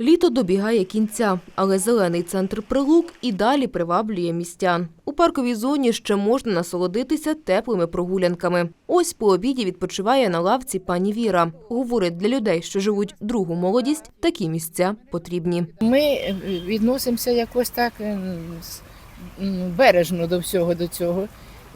Літо добігає кінця, але зелений центр Прилук і далі приваблює містян. У парковій зоні ще можна насолодитися теплими прогулянками. Ось по обіді відпочиває на лавці пані Віра. Говорить, для людей, що живуть другу молодість, такі місця потрібні. Ми відносимося якось так ем, бережно до всього до цього.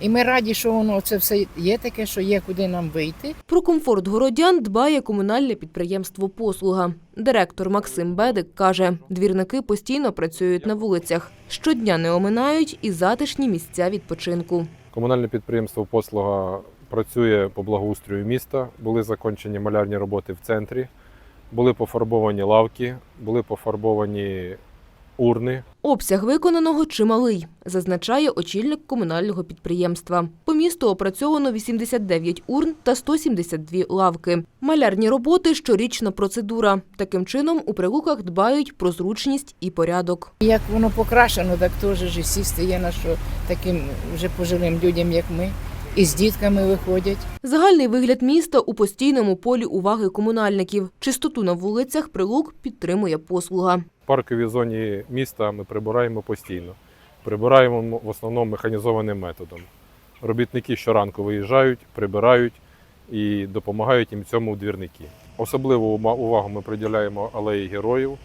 І ми раді, що воно це все є таке, що є куди нам вийти. Про комфорт городян дбає комунальне підприємство «Послуга». Директор Максим Бедик каже, двірники постійно працюють на вулицях. Щодня не оминають і затишні місця відпочинку. Комунальне підприємство Послуга працює по благоустрою міста. Були закончені малярні роботи в центрі, були пофарбовані лавки, були пофарбовані урни. Обсяг виконаного чималий, зазначає очільник комунального підприємства. По місту опрацьовано 89 урн та 172 лавки. Малярні роботи – щорічна процедура. Таким чином у прилуках дбають про зручність і порядок. Як воно покрашено, так теж ж сісти є на що таким вже пожилим людям, як ми, і з дітками виходять. Загальний вигляд міста у постійному полі уваги комунальників. Чистоту на вулицях прилук підтримує послуга. Парковій зоні міста ми прибираємо постійно. Прибираємо в основному механізованим методом. Робітники щоранку виїжджають, прибирають і допомагають їм цьому двірники. Особливу увагу ми приділяємо алеї героїв.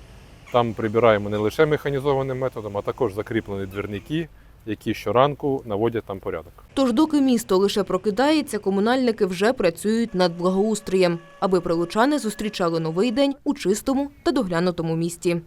Там прибираємо не лише механізованим методом, а також закріплені двірники, які щоранку наводять там порядок. Тож, доки місто лише прокидається, комунальники вже працюють над благоустроєм, аби прилучани зустрічали новий день у чистому та доглянутому місті.